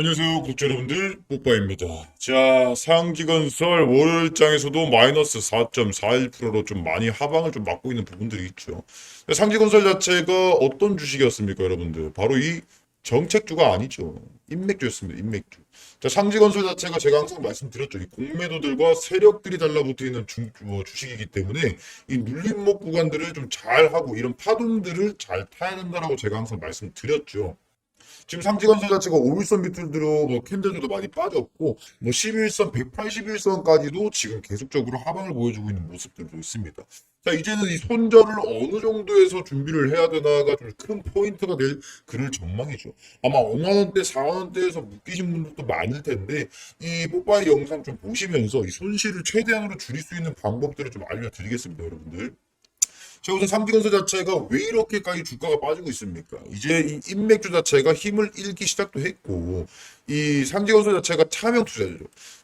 안녕하세요, 구독자 여러분들, 뽀빠입니다. 자, 상지건설 월장에서도 마이너스 4.41%로 좀 많이 하방을 좀 맞고 있는 부분들이 있죠. 상지건설 자체가 어떤 주식이었습니까, 여러분들? 바로 이 정책주가 아니죠. 인맥주였습니다, 인맥주. 자, 상지건설 자체가 제가 항상 말씀드렸죠. 이 공매도들과 세력들이 달라붙어 주, 어, 주식이기 때문에 이 눌림목 구간들을 좀 잘하고 이런 파동들을 잘 타야 된다라고 제가 항상 말씀드렸죠. 지금 삼지건설 자체가 5일선 밑으로 뭐 캔들도 많이 빠졌고 뭐 11선, 181선까지도 지금 계속적으로 하방을 보여주고 있는 모습들도 있습니다. 자 이제는 이 손절을 어느 정도에서 준비를 해야 되나가 좀 큰 포인트가 될 그럴 전망이죠. 아마 5만 원대, 4만 원대에서 묶이신 분들도 많을 텐데 이 뽀빠이 영상 좀 보시면서 이 손실을 최대한으로 줄일 수 있는 방법들을 좀 알려드리겠습니다, 여러분들. 자, 우선 삼지건설 자체가 왜 이렇게까지 주가가 빠지고 있습니까? 이제 이 인맥주 자체가 힘을 잃기 시작도 했고, 이 삼지건설 자체가 차명 투자죠.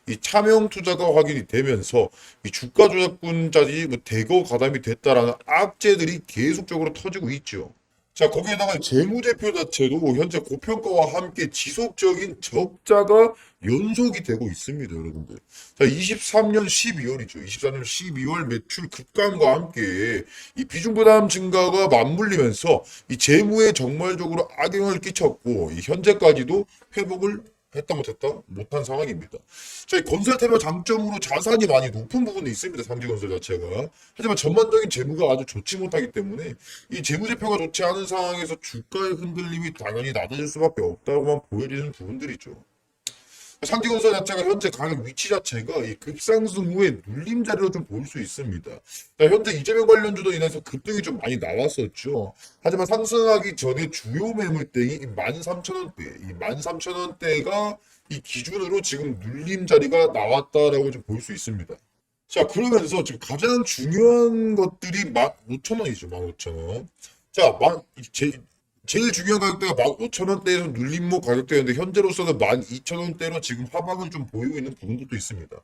이 차명 투자가 확인이 되면서 이 주가 조작분자들이 뭐 대거 가담이 됐다라는 악재들이 계속적으로 터지고 있죠. 자, 거기에다가 재무제표 자체도 현재 고평가와 함께 지속적인 적자가 연속이 되고 있습니다, 여러분들. 자, 23년 12월이죠. 24년 12월 매출 급감과 함께 이 비중부담 증가가 맞물리면서 이 재무에 정말적으로 악영향을 끼쳤고, 이 현재까지도 회복을 했다 못했다 못한 상황입니다. 자, 이 건설 테마 장점으로 자산이 많이 높은 부분이 있습니다. 삼지건설 자체가. 하지만 전반적인 재무가 아주 좋지 못하기 때문에 이 재무제표가 좋지 않은 상황에서 주가의 흔들림이 당연히 낮아질 수밖에 없다고만 보여지는 부분들이죠. 상지건설 자체가 현재 가격 위치 자체가 이 급상승 후에 눌림 자리로 좀볼수 있습니다. 자, 현재 이재명 관련주도 인해서 급등이 좀 많이 나왔었죠. 하지만 상승하기 전에 주요 매물대인 13,000원대, 이 13,000원대가 이 기준으로 지금 눌림 자리가 나왔다라고 좀 볼 수 있습니다. 자, 그러면서 지금 가장 중요한 것들이 15,000원이죠, 15,000원. 자, 만, 제, 제일 중요한 가격대가 15,000원대에서 눌림목 가격대였는데 현재로서는 12,000원대로 지금 하방을 좀 보이고 있는 부분들도 있습니다.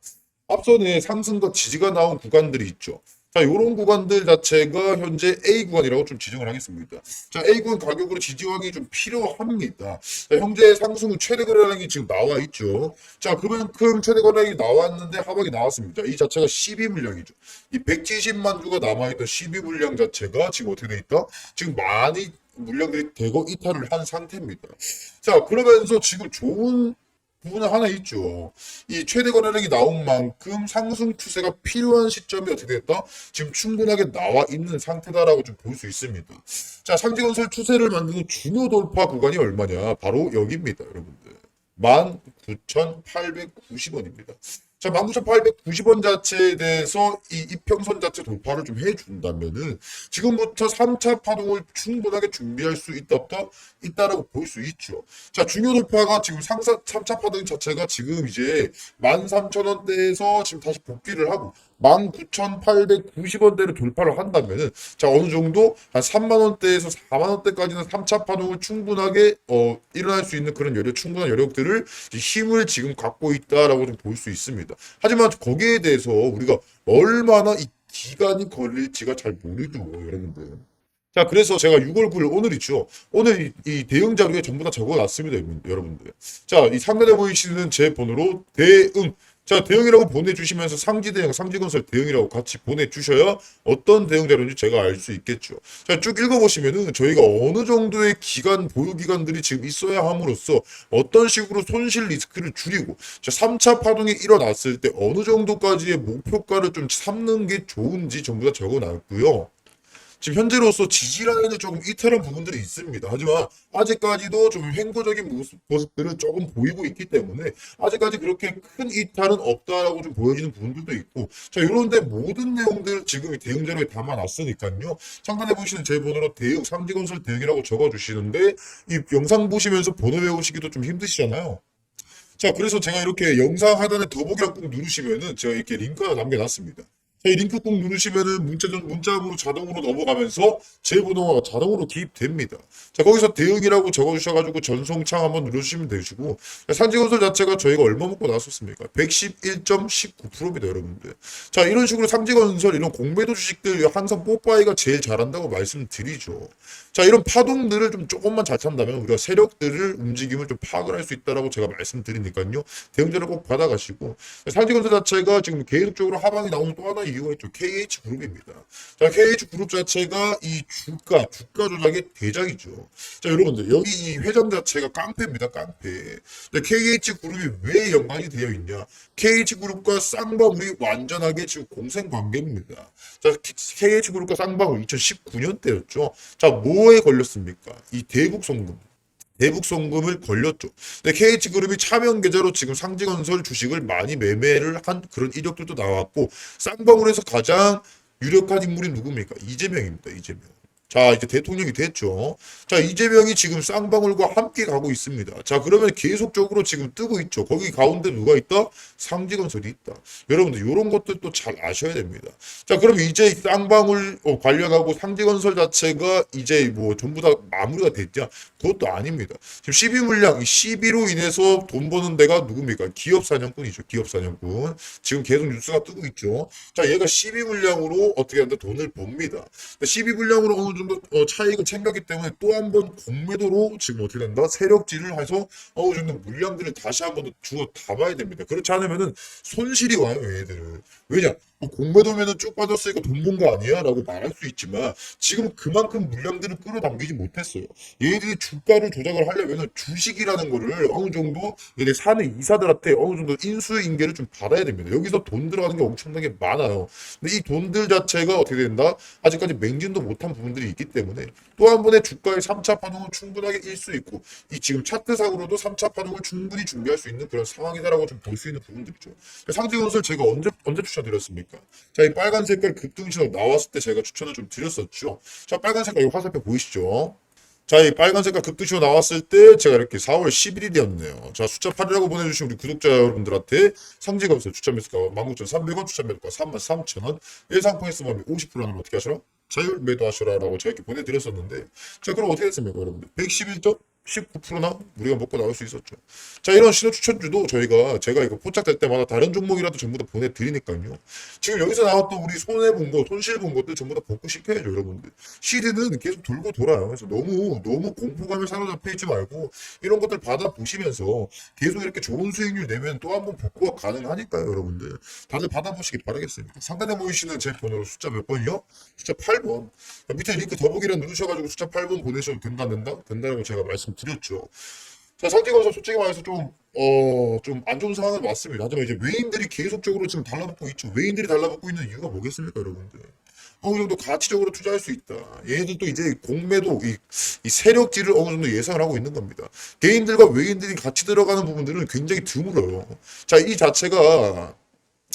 앞선에 상승과 지지가 나온 구간들이 있죠. 자, 이런 구간들 자체가 현재 A 구간이라고 좀 지정을 하겠습니다. 자, A 구간 가격으로 지지 확인이 좀 필요합니다. 자, 현재 상승 후 최대 거래량이 지금 나와 있죠. 자, 그만큼 최대 거래량이 나왔는데 하방이 나왔습니다. 이 자체가 12 물량이죠. 이 170만 주가 남아있던 12 물량 자체가 지금 어떻게 돼 있다? 지금 많이 물량들이 대거 이탈을 한 상태입니다. 자, 그러면서 지금 좋은 부분은 하나 있죠. 이 최대 거래량이 나온 만큼 상승 추세가 필요한 시점이 어떻게 됐다? 지금 충분하게 나와 있는 상태다라고 좀 볼 수 있습니다. 자, 상지건설 추세를 만드는 중요 돌파 구간이 얼마냐? 바로 여기입니다, 여러분들. 19,890원입니다. 자, 19,890원 자체에 대해서 이 이평선 자체 돌파를 좀 해준다면은 지금부터 3차 파동을 충분하게 준비할 수 있다 있다라고 볼 수 있죠. 자, 중요 돌파가 지금 상사 3차 파동 자체가 지금 이제 13,000원대에서 지금 다시 복귀를 하고 19,890원대를 돌파를 한다면은 자 어느 정도 한 3만 원대에서 4만 원대까지는 3차 파동을 충분하게 어 일어날 수 있는 그런 여력 충분한 여력들을 힘을 지금 갖고 있다라고 좀 볼 수 있습니다. 하지만 거기에 대해서 우리가 얼마나 이 기간이 걸릴지가 잘 모르죠, 여러분들. 자, 그래서 제가 6월 9일 오늘이죠. 오늘 이, 이 대응 자료에 전부 다 적어놨습니다, 여러분들. 자, 이 상단에 보이시는 제 번호로 대응. 자, 대응이라고 보내주시면서 상지 대응, 상지 건설 대응이라고 같이 보내주셔야 어떤 대응 자료인지 제가 알 수 있겠죠. 자, 쭉 읽어보시면은 저희가 어느 정도의 기간, 보유 기간들이 지금 있어야 함으로써 어떤 식으로 손실 리스크를 줄이고, 자, 3차 파동이 일어났을 때 어느 정도까지의 목표가를 좀 삼는 게 좋은지 전부 다 적어놨고요. 지금 현재로서 지지 라인을 조금 이탈한 부분들이 있습니다. 하지만 아직까지도 좀 횡보적인 모습, 모습들은 조금 보이고 있기 때문에 아직까지 그렇게 큰 이탈은 없다라고 좀 보여지는 부분들도 있고 자 이런데 모든 내용들 지금 이 대응 자료에 담아놨으니까요. 상단에 보시는 제 번호로 대응 삼지건설 대응이라고 적어주시는데 이 영상 보시면서 번호 외우시기도 좀 힘드시잖아요. 자, 그래서 제가 이렇게 영상 하단에 더보기랑 꼭 누르시면은 제가 이렇게 링크 하나 남겨놨습니다. 자, 이 링크 꾹 누르시면은 문자 전 문자으로 자동으로 넘어가면서 제 번호가 자동으로 기입됩니다. 자, 거기서 대응이라고 적어주셔가지고 전송창 한번 눌러주시면 되시고 자, 상지건설 자체가 저희가 얼마 먹고 나왔었습니까? 111.19%입니다, 여러분들. 자, 이런 식으로 상지건설 이런 공매도 주식들 항상 뽀빠이가 제일 잘한다고 말씀드리죠. 자, 이런 파동들을 좀 조금만 잘 찬다면 우리가 세력들을 움직임을 좀 파악을 할 수 있다라고 제가 말씀드리니까요. 대응자를 꼭 받아가시고 상지건설 자체가 지금 계속적으로 하방이 나오는 또 하나의 이유가 있죠. KH그룹입니다. 자, KH그룹 자체가 이 주가, 주가 조작의 대장이죠. 자, 여러분들 여기 이 회장 자체가 깡패입니다. 깡패. 자, KH그룹이 왜 연관이 되어 있냐? KH그룹과 쌍방울이 완전하게 지금 공생 관계입니다. 자, KH그룹과 쌍방울 2019년 때였죠. 자, 뭐에 걸렸습니까? 이 대북 송금. 대북 송금을 걸렸죠. 근데 KH그룹이 차명 계좌로 지금 상지건설 주식을 많이 매매를 한 그런 이력들도 나왔고 쌍방울에서 가장 유력한 인물이 누굽니까? 이재명입니다. 이재명. 자, 이제 대통령이 됐죠. 자, 이재명이 지금 쌍방울과 함께 가고 있습니다. 자, 그러면 계속적으로 지금 뜨고 있죠. 거기 가운데 누가 있다? 상지건설이 있다. 여러분들, 이런 것들도 잘 아셔야 됩니다. 자, 그럼 이제 쌍방울 어, 관련하고 상지건설 자체가 이제 뭐 전부 다 마무리가 됐냐? 그것도 아닙니다. 지금 12 물량, 이 12로 인해서 돈 버는 데가 누굽니까? 기업 사냥꾼이죠. 기업 사냥꾼. 지금 계속 뉴스가 뜨고 있죠. 자, 얘가 12 물량으로 어떻게 하는데 돈을 법니다. 12 물량으로 어느 정도 어, 차익을 챙겼기 때문에 또 한 번 공매도로 지금 어떻게 된다? 세력질을 해서 어느 정도 물량들을 다시 한 번 더 주워 담아야 됩니다. 그렇지 않으면은 손실이 와요, 얘들은. 왜냐? 뭐 공매도면은 쭉 빠졌으니까 돈번거 아니야? 라고 말할 수 있지만 지금 그만큼 물량들을 끌어당기지 못했어요. 얘들이 주가를 조작을 하려면은 주식이라는 거를 어느 정도 얘네 사는 이사들한테 어느 정도 인수인계를 좀 받아야 됩니다. 여기서 돈 들어가는 게 엄청나게 많아요. 근데 이 돈들 자체가 어떻게 된다? 아직까지 맹진도 못한 부분들이 있기 때문에 또 한 번의 주가의 3차 파동은 충분하게 일 수 있고 이 지금 차트상으로도 3차 파동을 충분히 준비할 수 있는 그런 상황이다라고 좀 볼 수 있는 부분들이죠. 상지건설 제가 언제 언제 추천드렸습니까? 자, 이 빨간 색깔 급등신호 나왔을 때 제가 추천을 좀 드렸었죠. 자, 빨간 색깔 이 화살표 보이시죠? 자, 이 빨간 색깔 급등신호 나왔을 때 제가 이렇게 4월 11일이었네요. 자, 숫자 8이라고 보내주신 우리 구독자 여러분들한테 상지건설 추천 매수가 19,300원, 추천 매수가 33,000원, 일상포인트 범위 50%는 어떻게 하시라? 자율 매도하시라라고 제가 이렇게 보내드렸었는데, 자, 그럼 어떻게 됐습니까, 여러분들? 111점? 19%나 우리가 먹고 나올 수 있었죠. 자, 이런 신호 추천주도 저희가 제가 이거 포착될 때마다 다른 종목이라도 전부 다 보내드리니까요. 지금 여기서 나왔던 우리 손해본 거, 손실 본 것들 전부 다 복구시켜야죠, 여러분들. 시드는 계속 돌고 돌아요. 그래서 너무, 너무 공포감에 사로잡혀 있지 말고 이런 것들 받아보시면서 계속 이렇게 좋은 수익률 내면 또 한 번 복구가 가능하니까요, 여러분들. 다들 받아보시기 바라겠습니다. 상단에 보이시는 제 번호로 숫자 몇 번이요? 숫자 8번. 밑에 링크 더보기란 누르셔가지고 숫자 8번 보내셔도 된다, 안 된다? 된다라고 제가 말씀 드렸죠. 자, 상지건설 솔직히 말해서 좀, 어, 좀 안 좋은 상황은 맞습니다. 하지만 이제 외인들이 계속적으로 지금 달라붙고 있죠. 외인들이 달라붙고 있는 이유가 뭐겠습니까, 여러분들? 어느 정도 가치적으로 투자할 수 있다. 얘들도 이제 공매도, 이, 이 세력질을 어느 정도 예상을 하고 있는 겁니다. 개인들과 외인들이 같이 들어가는 부분들은 굉장히 드물어요. 자, 이 자체가,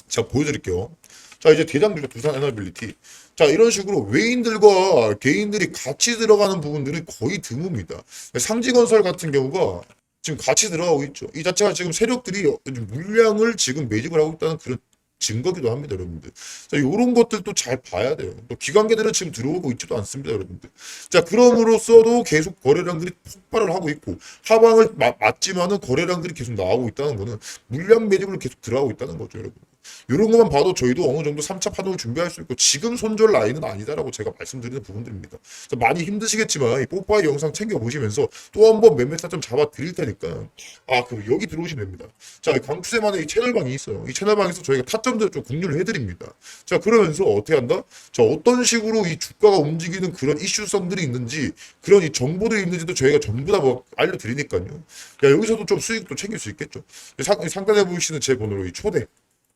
제가 보여드릴게요. 자, 이제 대장주죠. 두산 에너빌리티. 자, 이런 식으로 외인들과 개인들이 같이 들어가는 부분들은 거의 드뭅니다. 상지건설 같은 경우가 지금 같이 들어가고 있죠. 이 자체가 지금 세력들이 물량을 지금 매집을 하고 있다는 그런 증거기도 합니다, 여러분들. 자, 이런 것들도 잘 봐야 돼요. 또 기관계들은 지금 들어오고 있지도 않습니다, 여러분들. 자, 그럼으로써도 계속 거래량들이 폭발을 하고 있고 하방을 마- 맞지만은 거래량들이 계속 나오고 있다는 거는 물량 매집을 계속 들어가고 있다는 거죠, 여러분. 이런 것만 봐도 저희도 어느 정도 3차 파동을 준비할 수 있고 지금 손절 라인은 아니다라고 제가 말씀드리는 부분들입니다. 자, 많이 힘드시겠지만 이 뽀빠이 영상 챙겨 보시면서 또 한번 매매 타점 잡아 드릴 테니까 아 그럼 여기 들어오시면 됩니다. 자 강투세만의 이 채널방이 있어요. 이 채널방에서 저희가 타점들 좀 공유를 해드립니다. 자 그러면서 어떻게 한다? 자 어떤 식으로 이 주가가 움직이는 그런 이슈성들이 있는지 그런 이 정보들이 있는지도 저희가 전부 다 뭐 알려드리니까요. 야 여기서도 좀 수익도 챙길 수 있겠죠. 상, 상단에 보이시는 제 번호로 이 초대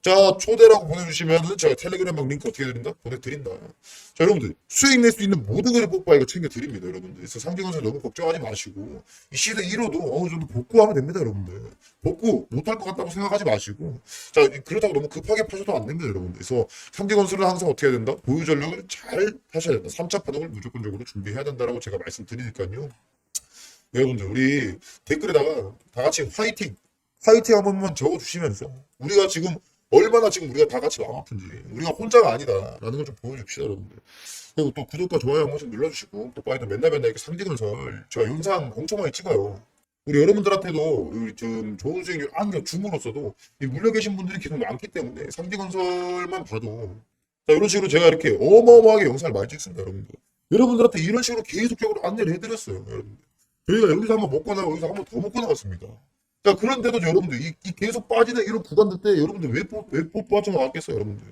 자, 초대라고 보내주시면은 제가 텔레그램방 링크 어떻게 드린다? 보내드린다. 자, 여러분들, 수익 낼 수 있는 모든 거를 뽀빠 이거 챙겨드립니다, 여러분들. 그래서 상징건설 너무 걱정하지 마시고, 이 시드 1호도 어느 정도 복구하면 됩니다, 여러분들. 복구 못할 것 같다고 생각하지 마시고, 자, 그렇다고 너무 급하게 파셔도 안 됩니다, 여러분들. 그래서 상징건설은 항상 어떻게 해야 된다? 보유 전략을 잘 하셔야 된다. 3차 파동을 무조건적으로 준비해야 된다라고 제가 말씀드리니까요. 여러분들, 우리 댓글에다가 다 같이 화이팅! 화이팅 한 번만 적어주시면서, 우리가 지금 얼마나 지금 우리가 다 같이 마음 아픈지. 우리가 혼자가 아니다라는 걸 좀 보여줍시다 여러분들 그리고 또 구독과 좋아요 한 번씩 눌러주시고 또 빠이도 맨날 맨날 이렇게 상지건설. 제가 영상 엄청 많이 찍어요. 우리 여러분들한테도 좀 좋은 수익률 안겨 줌으로써도 이 물려 계신 분들이 계속 많기 때문에 상지건설만 봐도. 자 이런 식으로 제가 이렇게 어마어마하게 영상을 많이 찍습니다 여러분들. 여러분들한테 이런 식으로 계속적으로 안내를 해드렸어요 여러분들. 저희가 여기서 한번 먹고 나가고 여기서 한번 더 먹고 나갔습니다 자 그런데도 여러분들 이, 이 계속 빠지는 이런 구간들 때 여러분들 왜, 뽀- 왜 뽀- 빠져나갔겠어요 여러분들?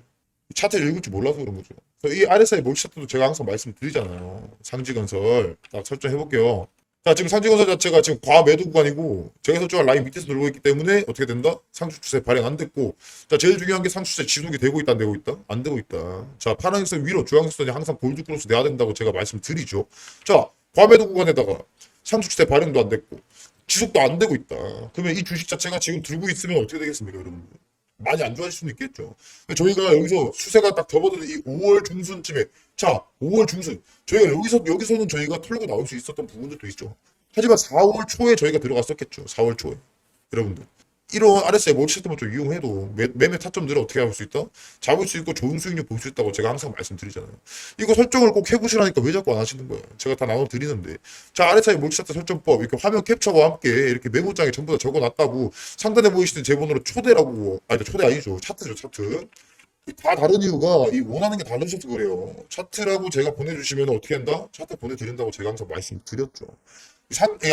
이 차트를 읽을 줄 몰라서 그런 거죠. 이 RSI 몰치 차트도 제가 항상 말씀드리잖아요. 상지건설. 딱 설정해 볼게요. 자 지금 상지건설 자체가 지금 과매도 구간이고 제가 설정한 라인 밑에서 돌고 있기 때문에 어떻게 된다? 상승 추세 발행 안 됐고. 자 제일 중요한 게 상승 추세 지속이 되고 있다 안 되고 있다? 안 되고 있다. 자 파란색 위로 주황색선이 항상 골드 크로스 내야 된다고 제가 말씀드리죠. 자 과매도 구간에다가 상승 추세 발행도 안 됐고 지속도 안 되고 있다. 그러면 이 주식 자체가 지금 들고 있으면 어떻게 되겠습니까, 여러분? 많이 안 좋아질 수는 있겠죠. 저희가 여기서 수세가 딱 접어드는 이 5월 중순쯤에, 자, 5월 중순. 저희가 여기서, 여기서는 저희가 털고 나올 수 있었던 부분들도 있죠. 하지만 4월 초에 저희가 들어갔었겠죠. 4월 초에. 여러분들. 이런 RSI 몰시스템을 좀 이용해도 매, 매매 타점들을 어떻게 할수 있다? 잡을 수 있고 좋은 수익률 볼 수 있다고 제가 항상 말씀드리잖아요. 이거 설정을 꼭 해보시라니까 왜 자꾸 안 하시는 거예요? 제가 다 나눠 드리는데. 자, RSI 몰시스템 설정법, 이렇게 화면 캡처와 함께 이렇게 메모장에 전부 다 적어놨다고 상단에 보이시는 제 번호로 초대라고, 아니, 초대 아니죠. 차트죠, 차트. 다 다른 이유가 이 원하는 게 다르셔서 그래요. 차트라고 제가 보내주시면 어떻게 한다? 차트 보내드린다고 제가 항상 말씀드렸죠.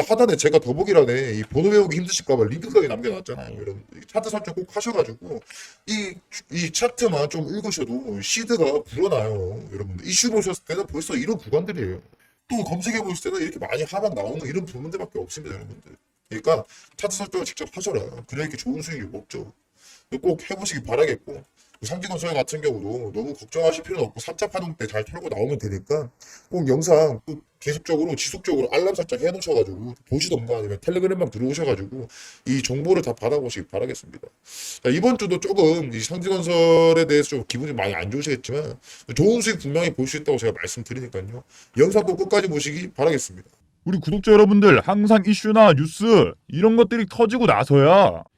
하단에 제가 더보기란에 이 번호 외우기 힘드실까봐 링크까지 남겨놨잖아요. 여러분 이 차트 설정 꼭 하셔가지고 이, 이 차트만 좀 읽으셔도 시드가 불어나요. 여러분들 이슈 보셨을 때는 벌써 이런 구간들이에요. 또 검색해 보실 때는 이렇게 많이 하방 나오는 이런 부분들밖에 없습니다, 여러분들. 그러니까 차트 설정을 직접 하셔라. 그래야 이렇게 좋은 수익을 먹죠. 꼭 해보시기 바라겠고 상지건설 같은 경우도 너무 걱정하실 필요는 없고 3차 파동 때 잘 털고 나오면 되니까 꼭 영상 꼭 계속적으로 지속적으로 알람 설정 해놓으셔가지고 보시던가 아니면 텔레그램방 들어오셔가지고 이 정보를 다 받아보시기 바라겠습니다. 자, 이번 주도 조금 이 상지건설에 대해서 좀 기분이 많이 안 좋으시겠지만 좋은 수익 분명히 볼 수 있다고 제가 말씀드리니까요. 영상 꼭 끝까지 보시기 바라겠습니다. 우리 구독자 여러분들 항상 이슈나 뉴스 이런 것들이 터지고 나서야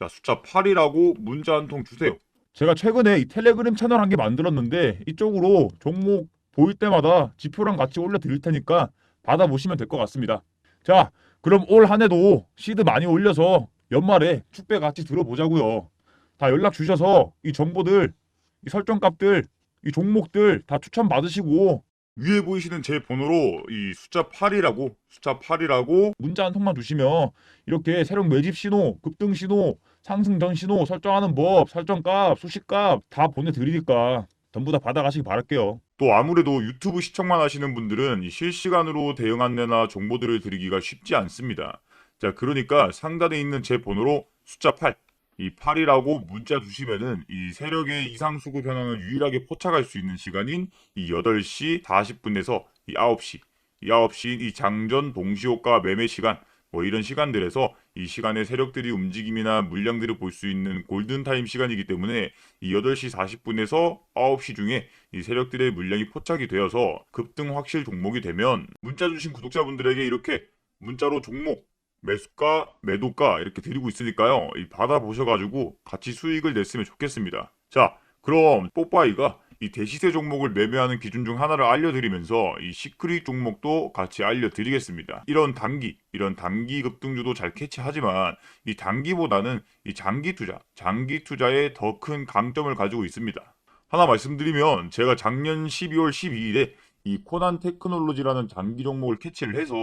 자 숫자 8이라고 문자 한 통 주세요. 제가 최근에 이 텔레그램 채널 한 개 만들었는데 이쪽으로 종목 보일 때마다 지표랑 같이 올려 드릴 테니까 받아보시면 될 것 같습니다. 자 그럼 올 한 해도 시드 많이 올려서 연말에 축배 같이 들어보자고요. 다 연락 주셔서 이 정보들, 이 설정값들, 이 종목들 다 추천 받으시고 위에 보이시는 제 번호로 이 숫자 8이라고 숫자 8이라고 문자 한 통만 주시면 이렇게 새로운 매집 신호, 급등 신호, 상승 전 신호 설정하는 법, 설정값, 수식값 다 보내드리니까 전부 다 받아가시기 바랄게요. 또 아무래도 유튜브 시청만 하시는 분들은 이 실시간으로 대응 안내나 정보들을 드리기가 쉽지 않습니다. 자, 그러니까 상단에 있는 제 번호로 숫자 8, 이 8이라고 문자 주시면은 이 세력의 이상 수급 현황을 유일하게 포착할 수 있는 시간인 이 8시 40분에서 이 9시, 이 9시 이 장전 동시호가 매매 시간 뭐 이런 시간들에서 이 시간에 세력들이 움직임이나 물량들을 볼 수 있는 골든타임 시간이기 때문에 이 8시 40분에서 9시 중에 이 세력들의 물량이 포착이 되어서 급등 확실 종목이 되면 문자 주신 구독자분들에게 이렇게 문자로 종목 매수가 매도가 이렇게 드리고 있으니까요. 이 받아보셔가지고 같이 수익을 냈으면 좋겠습니다. 자 그럼 뽀빠이가 이 대시세 종목을 매매하는 기준 중 하나를 알려드리면서 이 시크릿 종목도 같이 알려드리겠습니다. 이런 단기, 이런 단기 급등주도 잘 캐치하지만 이 단기보다는 이 장기 투자, 장기 투자에 더 큰 강점을 가지고 있습니다. 하나 말씀드리면 제가 작년 12월 12일에 이 코난 테크놀로지라는 장기 종목을 캐치를 해서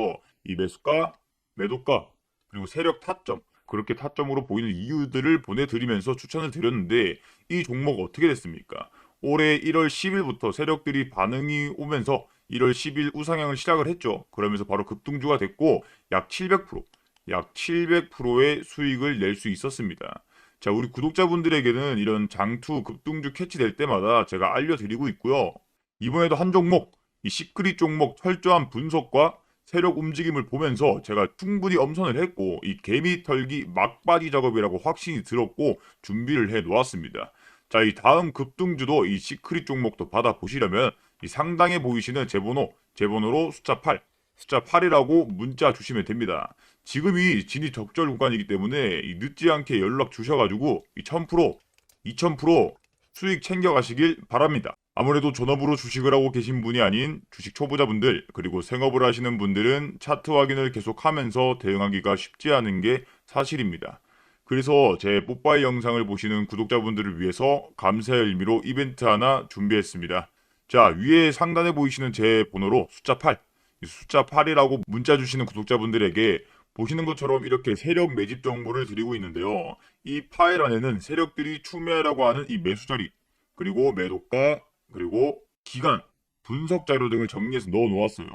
이 매수가, 매도가, 그리고 세력 타점, 그렇게 타점으로 보이는 이유들을 보내드리면서 추천을 드렸는데 이 종목 어떻게 됐습니까? 올해 1월 10일부터 세력들이 반응이 오면서 1월 10일 우상향을 시작을 했죠. 그러면서 바로 급등주가 됐고 약 700%, 약 700%의 수익을 낼 수 있었습니다. 자, 우리 구독자분들에게는 이런 장투 급등주 캐치될 때마다 제가 알려드리고 있고요. 이번에도 한 종목, 이 시크릿 종목 철저한 분석과 세력 움직임을 보면서 제가 충분히 엄선을 했고 이 개미 털기 막바지 작업이라고 확신이 들었고 준비를 해 놓았습니다. 자, 이 다음 급등주도 이 시크릿 종목도 받아보시려면 이 상단에 보이시는 제 번호, 제 번호로 숫자 8, 숫자 8이라고 문자 주시면 됩니다. 지금이 진입 적절 구간이기 때문에 이 늦지 않게 연락 주셔가지고 이 1000%, 2000% 수익 챙겨가시길 바랍니다. 아무래도 전업으로 주식을 하고 계신 분이 아닌 주식 초보자분들 그리고 생업을 하시는 분들은 차트 확인을 계속하면서 대응하기가 쉽지 않은 게 사실입니다. 그래서 제 뽀빠이 영상을 보시는 구독자분들을 위해서 감사의 의미로 이벤트 하나 준비했습니다. 자, 위에 상단에 보이시는 제 번호로 숫자 8, 이 숫자 8이라고 문자 주시는 구독자분들에게 보시는 것처럼 이렇게 세력 매집 정보를 드리고 있는데요. 이 파일 안에는 세력들이 추매하라고 하는 이 매수 자리, 그리고 매도가, 그리고 기간, 분석 자료 등을 정리해서 넣어 놓았어요.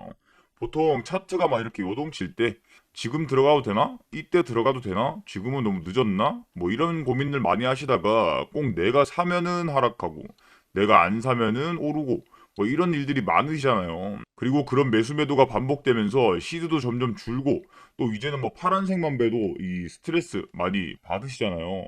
보통 차트가 막 이렇게 요동칠 때 지금 들어가도 되나? 이때 들어가도 되나? 지금은 너무 늦었나? 뭐 이런 고민을 많이 하시다가 꼭 내가 사면은 하락하고 내가 안 사면은 오르고 뭐 이런 일들이 많으시잖아요. 그리고 그런 매수 매도가 반복되면서 시드도 점점 줄고 또 이제는 뭐 파란색만 봐도 이 스트레스 많이 받으시잖아요.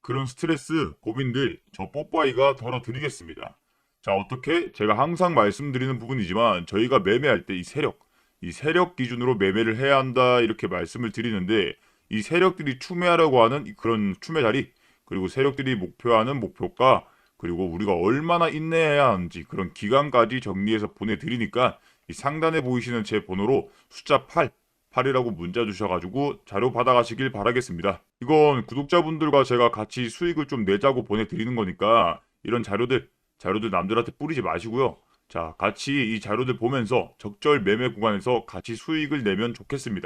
그런 스트레스 고민들 저 뽀빠이가 덜어드리겠습니다. 자 어떻게 제가 항상 말씀드리는 부분이지만 저희가 매매할 때 이 세력 이 세력 기준으로 매매를 해야 한다 이렇게 말씀을 드리는데 이 세력들이 추매하려고 하는 이 그런 추매 자리 그리고 세력들이 목표하는 목표가 그리고 우리가 얼마나 인내해야 하는지 그런 기간까지 정리해서 보내드리니까 이 상단에 보이시는 제 번호로 숫자 8 8이라고 문자 주셔가지고 자료 받아가시길 바라겠습니다. 이건 구독자분들과 제가 같이 수익을 좀 내자고 보내드리는 거니까 이런 자료들 자료들 남들한테 뿌리지 마시고요. 자, 같이 이 자료들 보면서 적절 매매 구간에서 같이 수익을 내면 좋겠습니다.